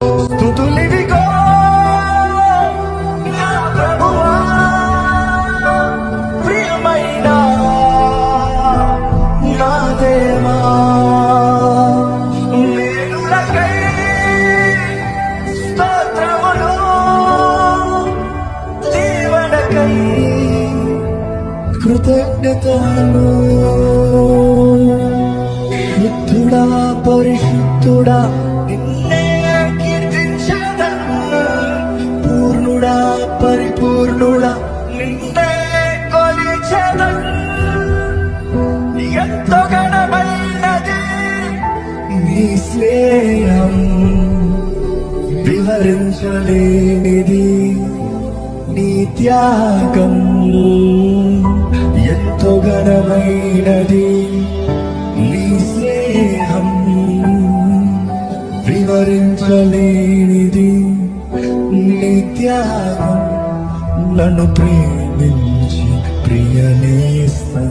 స్థుతులివిగో నా ప్రియమైన నా దేవా స్తోత్రములు కృతజ్ఞతలు శుద్ధుడా పరిశుద్ధుడా పరిపూర్ణుడ నిన్నే కొలిచెదను ఎంతో గణమైనది నీ స్నేహం. వివరించలేనిది నీ త్యాగం. ఎంతో ఘనమైనది నీ స్నేహం. వివరించలేనిది నీ త్యాగం నన్ను ప్రేమించి ప్రియనేస్తా